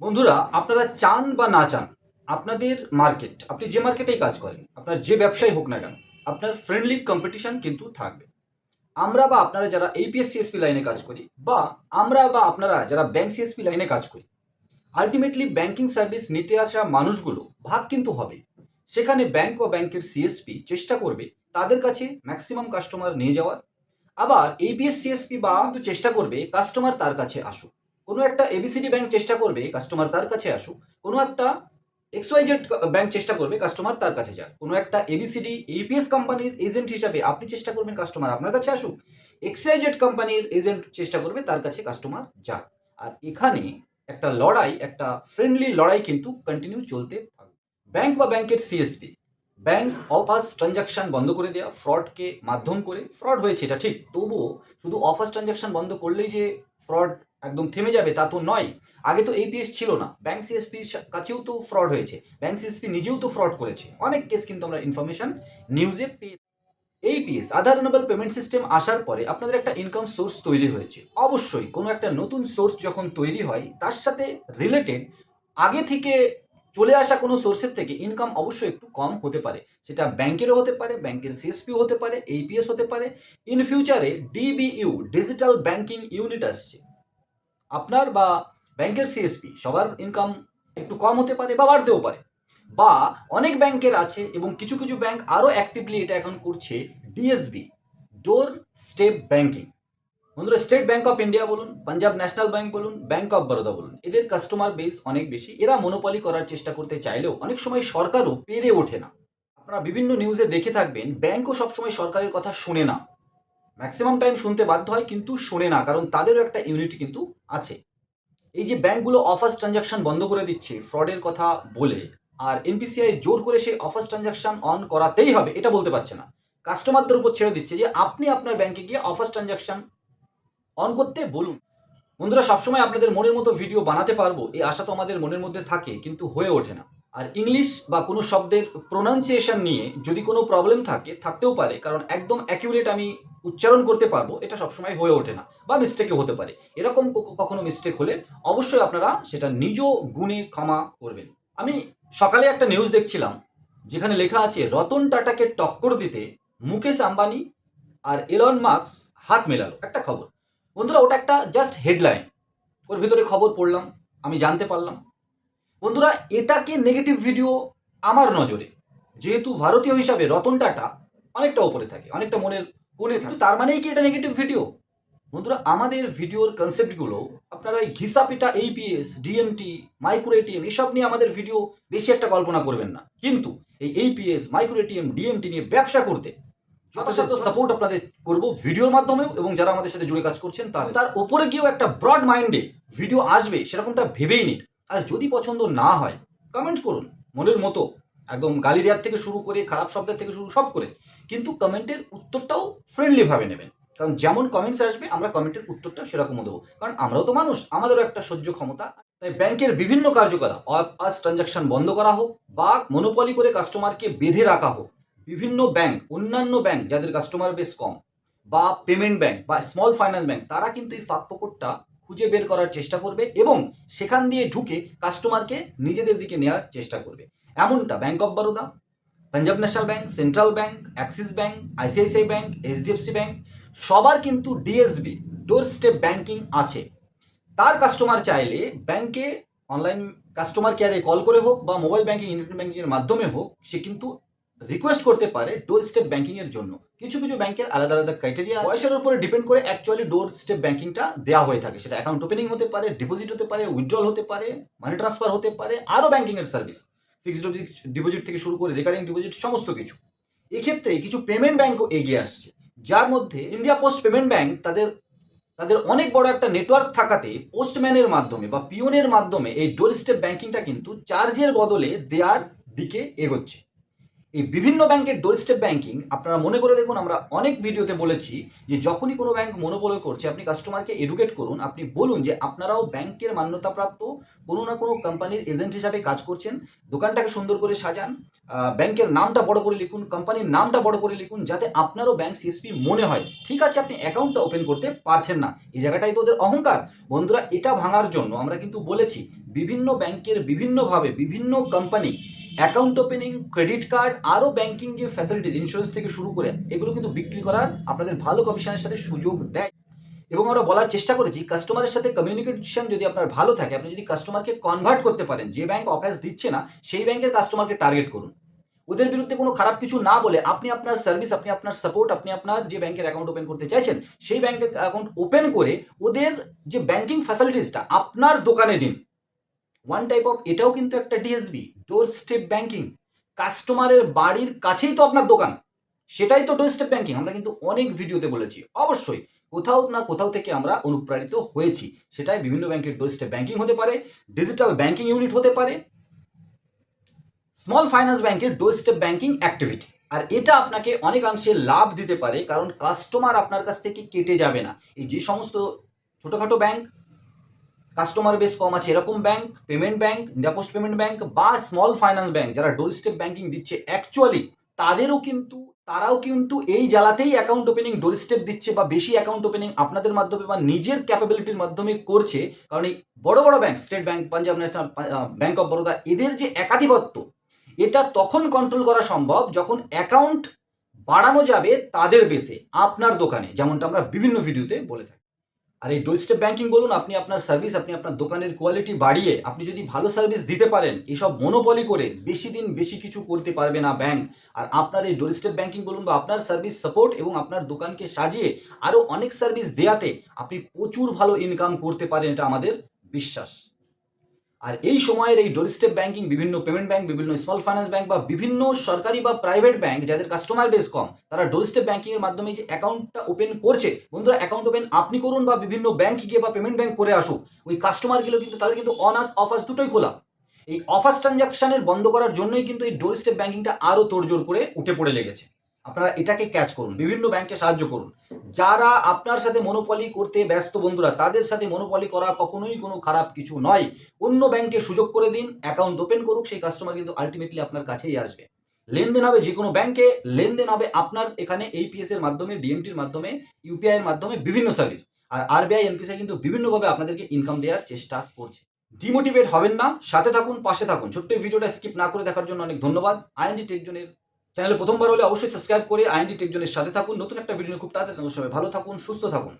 বন্ধুরা, আপনারা চান বা না চান, আপনাদের মার্কেট আপনি যে মার্কেটেই কাজ করেন, আপনার যে ব্যবসায় হোক না কেন, আপনার ফ্রেন্ডলি কম্পিটিশন কিন্তু থাকবে। আমরা বা আপনারা যারা এপিএস সিএসপি লাইনে কাজ করি, বা আমরা বা আপনারা যারা ব্যাংক সিএসপি লাইনে কাজ করি আলটিমেটলি ব্যাংকিং সার্ভিস নিতে আসা মানুষগুলো ভাগ কিন্তু হবে। সেখানে ব্যাংক বা ব্যাংকের সিএসপি চেষ্টা করবে তাদের কাছে ম্যাক্সিমাম কাস্টমার নিয়ে যাওয়ার। আবার সিএসপি বা কিন্তু চেষ্টা করবে কাস্টমার তার কাছে আসুক। কোনো একটা এবিসিডি ব্যাংক চেষ্টা করবে কাস্টমার তার কাছে আসুক, কোনো একটা এক্সওয়াইজেড ব্যাংক চেষ্টা করবে কাস্টমার তার কাছে যাক। কোনো একটা এবিসিডি ইপিএস কোম্পানির এজেন্ট হিসাবে আপনি চেষ্টা করবেন কাস্টমার আপনার কাছে আসুক এক্সওয়াইজেড কোম্পানির এজেন্ট চেষ্টা করবে তার কাছে কাস্টমার যাক। আর এখানে একটা লড়াই, একটা ফ্রেন্ডলি লড়াই কিন্তু কন্টিনিউ চলতে থাকবে। ব্যাংক বা ব্যাংকের সিএসপি ব্যাংক অফার্স ট্রানজাকশন বন্ধ করে দেওয়া ফ্রডকে মাধ্যম করে ফ্রড হয়েছে এটা ঠিক, তবুও শুধু অফার্স ট্রানজাকশন বন্ধ করলেই যে ফ্রড একদম থেমে যাবে, তা তো নয়। আগে তো এপিএস ছিল না। ব্যাংক সিএসপির কাছেও তো ফ্রড হয়েছে। ব্যাংক সিএসপি নিজেও তো ফ্রড করেছে। অনেক কেস কিন্তু আমরা ইনফরমেশন নিউজে পেয়ে AePS Aadhaar enabled payment system আসার পরে আপনাদের একটা ইনকাম সোর্স তৈরি হয়েছে। অবশ্যই, কোনো একটা নতুন সোর্স যখন তৈরি হয়, তার সাথে রিলেটেড আগে থেকে চলে আসা কোনো সোর্সের থেকে ইনকাম অবশ্যই একটু কম হতে পারে। সেটা ব্যাংকেরও হতে পারে ব্যাংকের সিএসপিও হতে পারে এইপিএস হতে পারে। ইন ফিউচারে ডিবিইউ ডিজিটাল ব্যাংকিং ইউনিট আসছে। আপনার বা ব্যাংকের সিএসপি সবার ইনকাম একটু কম হতে পারে বা বাড়তেও পারে। বা অনেক ব্যাংকের আছে এবং কিছু কিছু ব্যাংক আরও অ্যাক্টিভলি এটা এখন করছে ডিএসবি ডোর স্টেপ ব্যাংকিং বন্ধুরা স্টেট ব্যাংক অফ ইন্ডিয়া বলুন পাঞ্জাব ন্যাশনাল ব্যাংক বলুন ব্যাংক অফ বরোদা বলুন, এদের কাস্টমার বেস অনেক বেশি। এরা মনোপলি করার চেষ্টা করতে চাইলেও অনেক সময় সরকারও পেরে ওঠে না। আপনারা বিভিন্ন নিউজে দেখে থাকবেন ব্যাংকও সবসময় সরকারের কথা শোনে না। ম্যাক্সিমাম টাইম শুনতে বাধ্য হয়, কিন্তু শোনে না, কারণ তাদেরও একটা ইউনিট কিন্তু আছে। এই যে ব্যাংকগুলো অফার্স ট্রানজাকশন বন্ধ করে দিচ্ছে ফ্রডের কথা বলে, আর এনপিসিআই জোর করে সেই অফার্স ট্রানজাকশন অন করাতেই হবে, এটা বলতে পারছে না। কাস্টমারদের উপর ছেড়ে দিচ্ছে যে, আপনি আপনার ব্যাংকে গিয়ে অফার্স ট্রানজাকশন অন করতে বলুন। বন্ধুরা, সবসময় আপনাদের মনের মতো ভিডিও বানাতে পারব, এই আশা তো আমাদের মনের মধ্যে থাকে, কিন্তু হয়ে ওঠে না। আর ইংলিশ বা কোনো শব্দের প্রোনাউন্সিয়েশন নিয়ে যদি কোনো প্রবলেম থাকে, থাকতেও পারে, কারণ একদম অ্যাকিউরেট আমি উচ্চারণ করতে পারব, এটা সবসময় হয়ে ওঠে না বা মিস্টেকে হতে পারে। এরকম কখনো মিস্টেক হলে অবশ্যই আপনারা সেটা নিজ গুণে ক্ষমা করবেন। আমি সকালে একটা নিউজ দেখছিলাম, যেখানে লেখা আছে, রতন টাটাকে টক্কর দিতে মুকেশ আম্বানি আর এলন মার্কস হাত মেলালো। একটা খবর। বন্ধুরা, ওটা একটা জাস্ট হেডলাইন ওর ভিতরে খবর পড়লাম, আমি জানতে পারলাম। বন্ধুরা, এটাকে নেগেটিভ ভিডিও আমার নজরে। যেহেতু ভারতীয় হিসাবে রতন টাটা অনেকটা ওপরে থাকে, অনেকটা মনের কোণে থাকে, তার মানেই কি এটা নেগেটিভ ভিডিও বন্ধুরা, আমাদের ভিডিওর কনসেপ্টগুলো আপনারা এই ঘিসাপিটা এইপিএস ডিএমটি মাইক্রো এটিএম এসব নিয়ে আমাদের ভিডিও বেশি একটা কল্পনা করবেন না। কিন্তু এই এইপিএস মাইক্রো এটিএম ডিএমটি নিয়ে ব্যবসা করতে যথাযথ সাপোর্ট আপনাদের করব ভিডিওর মাধ্যমেও এবং যারা আমাদের সাথে জুড়ে কাজ করছেন তার তার ওপরে গিয়েও একটা ব্রড মাইন্ডে ভিডিও আসবে, সেরকমটা ভেবেই নিন। আর যদি পছন্দ না হয় কমেন্ট করুন। মনের মতো। একদম গালি দেওয়ার থেকে শুরু করে, খারাপ শব্দের থেকে শুরু সব করে। কিন্তু কমেন্টের উত্তরটাও ফ্রেন্ডলিভাবে নেবেন। কারণ যেমন কমেন্টস আসবে, আমরা কমেন্টের উত্তরটা সেরকমও দেবো। কারণ আমরাও তো মানুষ, আমাদেরও একটা সহ্য ক্ষমতা। তাই ব্যাংকের বিভিন্ন কার্যকলাপ আস ট্রানজাকশন বন্ধ করা হোক বা মনোপলি করে কাস্টমারকে বেঁধে রাখা হোক, বিভিন্ন ব্যাংক অন্যান্য ব্যাংক যাদের কাস্টমার বেশ কম, বা পেমেন্ট ব্যাংক বা স্মল ফাইন্যান্স ব্যাংক তারা কিন্তু এই ফাঁক ফোকরটা খুঁজে বের করার চেষ্টা করবে এবং সেখান দিয়ে ঢুকে কাস্টমারকে নিজেদের দিকে নেওয়ার চেষ্টা করবে। এমনটা Bank of Baroda Punjab National Bank Central Bank Axis Bank ICICI Bank HDFC Bank সবার কিন্তু ডিএসবি ডোর স্টেপ ব্যাংকিং আছে। তার কাস্টমার চাইলে ব্যাংকে অনলাইন কাস্টমার কেয়ারে কল করে হোক বা মোবাইল ব্যাংকিং ইন্টারনেট ব্যাংকিংয়ের মাধ্যমে হোক, সে কিন্তু রিকোয়েস্ট করতে পারে ডোর স্টেপ ব্যাংকিং এর জন্য। কিছু কিছু ব্যাংকের আলাদা আলাদা ক্রাইটেরিয়া বয়সের উপরে ডিপেন্ড করে অ্যাকচুয়ালি ডোর স্টেপ ব্যাংকিংটা দেওয়া হয়ে থাকে। সেটা অ্যাকাউন্ট ওপেনিং হতে পারে ডিপোজিট হতে পারে উইথড্রল হতে পারে মানি ট্রান্সফার হতে পারে আরও ব্যাংকিং এর সার্ভিস ফিক্সড ডিপোজিট থেকে শুরু করে রেকারিং ডিপোজিট সমস্ত কিছু। এক্ষেত্রে কিছু পেমেন্ট ব্যাংকও এগিয়ে আসছে। যার মধ্যে ইন্ডিয়া পোস্ট পেমেন্ট ব্যাংক তাদের তাদের অনেক বড় একটা নেটওয়ার্ক থাকাতে পোস্টম্যানের মাধ্যমে বা পিওনের মাধ্যমে এই ডোর স্টেপ ব্যাংকিংটা কিন্তু চার্জের বদলে দেওয়ার দিকে এগোচ্ছে। এই বিভিন্ন ব্যাংকের ডোর স্টেপ ব্যাংকিং আপনারা মনে করে দেখুন, আমরা অনেক ভিডিওতে বলেছি যে যখনই কোনো ব্যাংক মনোবল করছে, আপনি কাস্টমারকে এডুকেট করুন, আপনি বলুন যে আপনারাও ব্যাংকের মান্যতাপ্রাপ্ত কোনো না কোনো কোম্পানির এজেন্ট হিসাবে কাজ করছেন। দোকানটাকে সুন্দর করে সাজান ব্যাংকের নামটা বড় করে লিখুন কোম্পানির নামটা বড় করে লিখুন, যাতে আপনারও ব্যাংক সিএসপি মনে হয়। ঠিক আছে, আপনি অ্যাকাউন্টটা ওপেন করতে পারছেন না। এই জায়গাটাই তো ওদের অহংকার। বন্ধুরা, এটা ভাঙার জন্য আমরা কিন্তু বলেছি, বিভিন্ন ব্যাংকের বিভিন্নভাবে বিভিন্ন company account opening credit card আরও ব্যাংকিং যে ফ্যাসিলিটিস ইন্স্যুরেন্স থেকে শুরু করে, এগুলো কিন্তু বিক্রি করার আপনাদের ভালো কমিশনের সাথে সুযোগ দেয়। এবং আমরা বলার চেষ্টা করেছি কাস্টমারের সাথে কমিউনিকেশন যদি আপনার ভালো থাকে, আপনি যদি কাস্টমারকে কনভার্ট করতে পারেন, যে ব্যাংক অফার্স দিচ্ছে না, সেই ব্যাংকের কাস্টমারকে টার্গেট করুন। ওদের বিরুদ্ধে কোনো খারাপ কিছু না বলে আপনি আপনার সার্ভিস আপনি আপনার সাপোর্ট আপনি আপনার যে ব্যাংকের অ্যাকাউন্ট ওপেন করতে চাইছেন, সেই ব্যাংকের অ্যাকাউন্ট ওপেন করে ওদের যে ব্যাংকিং ফ্যাসিলিটিসটা আপনার দোকানে দিন। ওয়ান টাইপ অফ এটাও কিন্তু একটা ডিএসবি ডোর স্টেপ ব্যাংকিং কাস্টমারের বাড়ির কাছেই তো আপনার দোকান। সেটাই তো ডোর স্টেপ ব্যাংকিং আমরা কিন্তু অনেক ভিডিওতে বলেছি। অবশ্যই, কোথাও না কোথাও থেকে আমরা অনুপ্রাণিত হয়েছি। সেটাই বিভিন্ন ব্যাংকের ডোর স্টেপ ব্যাংকিং হতে পারে ডিজিটাল ব্যাংকিং ইউনিট হতে পারে স্মল ফাইন্যান্স ব্যাংকের ডোর স্টেপ ব্যাংকিং অ্যাক্টিভিটি আর এটা আপনাকে অনেকাংশে লাভ দিতে পারে, কারণ কাস্টমার আপনার কাছ থেকে কেটে যাবে না। এই যে সমস্ত ছোটোখাটো ব্যাংক কাস্টমার বেস কম আছে, এরকম bank payment bank India Post payment bank বা স্মল ফাইন্যান্স ব্যাংক যারা ডোর স্টেপ ব্যাংকিং দিচ্ছে অ্যাকচুয়ালি তাদেরও কিন্তু, তারাও কিন্তু এই জ্বালাতেই অ্যাকাউন্ট ওপেনিং ডোর স্টেপ দিচ্ছে বা বেশি অ্যাকাউন্ট ওপেনিং আপনাদের মাধ্যমে বা নিজের ক্যাপাবিলিটির মাধ্যমে করছে। কারণ এই বড় বড় bank State Bank Punjab National Bank of Baroda এদের যে একাধিপত্য, এটা তখন কন্ট্রোল করা সম্ভব যখন অ্যাকাউন্ট বাড়ানো যাবে তাদের বেসে আপনার দোকানে, যেমনটা আমরা বিভিন্ন ভিডিওতে বলে থাকি। আর এই ডোরস্টেপ ব্যাংকিং বলুন, আপনি আপনার সার্ভিস আপনি আপনার দোকানের কোয়ালিটি বাড়িয়ে আপনি যদি ভালো সার্ভিস দিতে পারেন, এসব মনোপলি করে বেশি দিন বেশি কিছু করতে পারবে না ব্যাংক আর আপনার এই ডোরস্টেপ ব্যাংকিং বলুন বা আপনার সার্ভিস সাপোর্ট এবং আপনার দোকানকে সাজিয়ে আরও অনেক সার্ভিস দেয়াতে আপনি প্রচুর ভালো ইনকাম করতে পারেন, এটা আমাদের বিশ্বাস। আর এই সময়ের এই ডোরস্টেপ ব্যাংকিং বিভিন্ন পেমেন্ট ব্যাংক বিভিন্ন স্মল ফাইন্যান্স ব্যাংক বা বিভিন্ন সরকারি বা প্রাইভেট ব্যাংক যাদের কাস্টমার বেস কম, তারা ডোরস্টেপ ব্যাংকিং এর মাধ্যমে যে অ্যাকাউন্টটা ওপেন করছে, বন্ধুরা অ্যাকাউন্ট ওপেন আপনি করুন বা বিভিন্ন ব্যাংক গিয়ে বা পেমেন্ট ব্যাংক করে আসুক ওই কাস্টমারগুলো কিন্তু তাদের কিন্তু অনার্স অফার্স দুটোই খোলা। এই অফার্স ট্রানজাকশনের বন্ধ করার জন্যই কিন্তু এই ডোরস্টেপ ব্যাংকিংটা আরও তোড়জোড় করে উঠে পড়ে লেগেছে। আপনারা এটাকে ক্যাচ করুন, বিভিন্ন ব্যাংকে সাহায্য করুন। যারা আপনার সাথে মনোপলি করতে ব্যস্ত বন্ধুরা, তাদের সাথে মনোপলি করা কখনোই কোনো খারাপ কিছু নয়। অন্য ব্যাংকে সুযোগ করে দিন অ্যাকাউন্ট ওপেন করুক, সেই কাস্টমার কিন্তু আলটিমেটলি আপনার কাছেই আসবে। লেনদেন হবে যে কোনো ব্যাংকে লেনদেন হবে আপনার এখানে এইপিএস এর মাধ্যমে ডিএমটির মাধ্যমে ইউপিআই এর মাধ্যমে, বিভিন্ন সার্ভিস আর আরবিআই এনপিসিআই কিন্তু বিভিন্নভাবে আপনাদেরকে ইনকাম দেওয়ার চেষ্টা করছে। ডিমোটিভেট হবেন না, সাথে থাকুন, পাশে থাকুন। ছোট্ট ভিডিওটা স্কিপ না করে দেখার জন্য অনেক ধন্যবাদ। আইএনডি টেকজনের চ্যানেলে প্রথমবার হলে অবশ্যই সাবস্ক্রাইব করে আইএনডি টেকজনের সাথে থাকুন। নতুন একটা ভিডিও খুব তাড়াতাড়ি সবাই ভালো থাকুন, সুস্থ থাকুন।